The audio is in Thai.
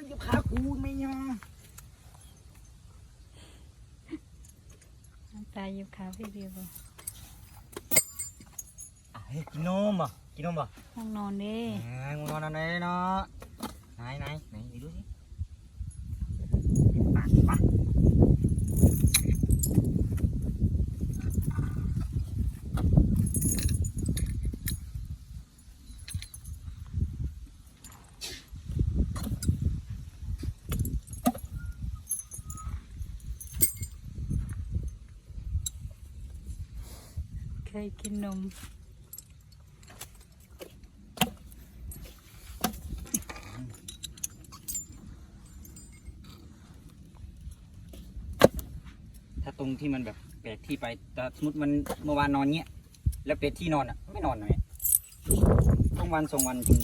ยอย่าพากูไม่ยาน้ตาหยิบขาพี่บิวเฮ้ยกินนมอะกินนมอ่ห้องนอนดิ อ่างูนอนอะไรเนาะไหนไหนไหนดูสิ ยกินนม ถ้าตรงที่มันแบบแปลกที่ไปแต่สมมติมันเมื่อวานนอนเงี้ย แล้วเป็ดที่นอนอะ ไม่นอนเลยต้องวันสองวันจริง